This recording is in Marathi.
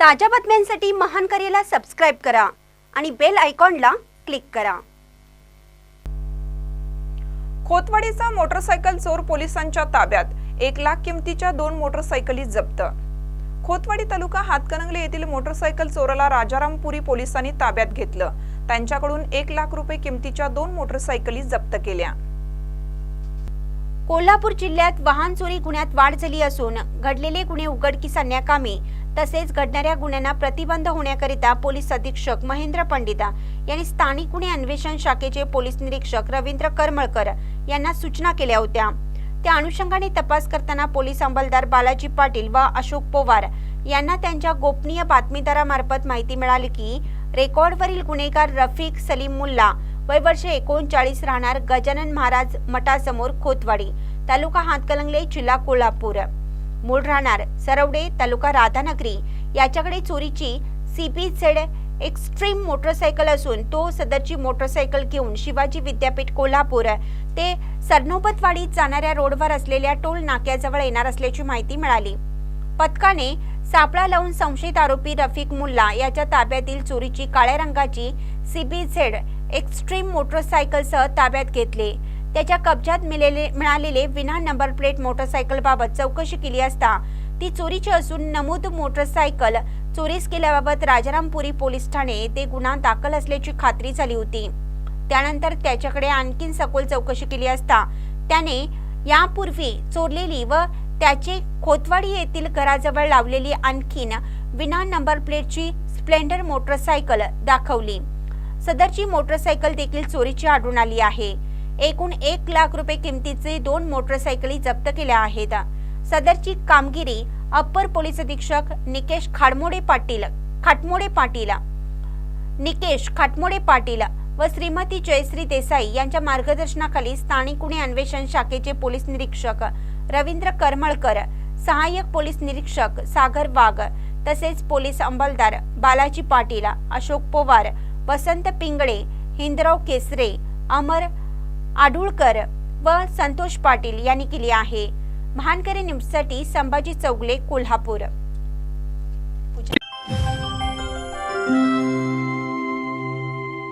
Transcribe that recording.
ताज्या बातम्यांसाठी महान करेला सबस्क्राईब करा आणि बेल आयकॉनला क्लिक करा. खोतवाडीचा मोटरसायकल चोर पोलिसांच्या ताब्यात एक लाख किमतीच्या दोन मोटरसायकली जप्त. खोतवाडी तालुका हातकणंगले येथील मोटरसायकल चोराला राजारामपुरी पोलिसांनी ताब्यात घेतलं. त्यांच्याकडून एक लाख रुपये किमतीच्या दोन मोटरसायकली जप्त केल्या. कोल्हापूर जिल्ह्यात वाहन चोरी गुन्ह्यात वाढ झाली असून घडलेले गुन्हे उघडकीस आणण्याकामी तसेच घडणाऱ्या गुन्ह्यांना प्रतिबंध होण्याकरिता पोलीस अधीक्षक महेंद्र पंडिता यांनी स्थानिक गुन्हे अन्वेषण शाखेचे पोलीस निरीक्षक रवींद्र करमळकर यांना सूचना केल्या होत्या. त्या अनुषंगाने तपास करताना पोलीस अंमलदार बालाजी पाटील व अशोक पवार यांना त्यांच्या गोपनीय बातमीदारामार्फत माहिती मिळाली की रेकॉर्डवरील गुन्हेगार रफिक सलीम मुल्ला वय वर्ष एकोणचाळीस राहणार गजानन महाराज मठासमोर खोतवाडी तालुका हातकलंगले जिल्हा कोल्हापूर. मूळ राहणार सरवडे तालुका राधानगरी. याच्याकडे चोरीची सीपी झेड एक्स्ट्रीम मोटरसायकल असून तो सदरची मोटरसायकल घेऊन शिवाजी विद्यापीठ कोल्हापूर. ते सरनोबतवाडीत जाणाऱ्या रोडवर असलेल्या टोल नाक्याजवळ येणार असल्याची माहिती मिळाली. पथकाने सापळा लावून संशयित आरोपी रफिक मुल्ला याच्या ताब्यातील चोरीची काळ्या रंगाची सीबीझेड एक्स्ट्रीम मोटरसायकलसह ताब्यात घेतले. त्याच्या कब्जात मिळालेले मिळालेले विना नंबर प्लेट मोटरसायकलबाबत चौकशी केली असता ती चोरीची असून नमूद मोटरसायकल चोरीस केल्याबाबत राजारामपुरी पोलीस ठाणे येथे गुन्हा दाखल असल्याची खात्री झाली होती. त्यानंतर त्याच्याकडे आणखीन सखोल चौकशी केली असता त्याने यापूर्वी चोरलेली व त्याचे खोतवाडी येथील घराजवळ लावलेली आणखीन विना नंबर प्लेटची स्प्लेंडर मोटरसायकल दाखवली. सदरची मोटरसायकल देखील चोरीची आढळून आली आहे. एकूण एक लाख रुपये किमतीचे दोन मोटरसायकली जप्त केल्या आहेत. सदरची कामगिरी अप्पर पोलीस अधीक्षक निकेश खाडमोडे पाटील खाटमोडे पाटील निकेश खाटमोडे पाटील व श्रीमती जयश्री देसाई यांच्या मार्गदर्शनाखाली स्थानिक गुन्हे अन्वेषण शाखेचे पोलीस निरीक्षक रवींद्र करमळकर सहाय्यक पोलीस निरीक्षक सागर वाघ तसेच पोलीस अंमलदार बालाजी पाटील अशोक पवार वसंत पिंगळे हिंदराव केसरे अमर आढुळकर व संतोष पाटील यांनी केली आहे. महानकरी न्यूजसाठी संभाजी चौगले कोल्हापूर.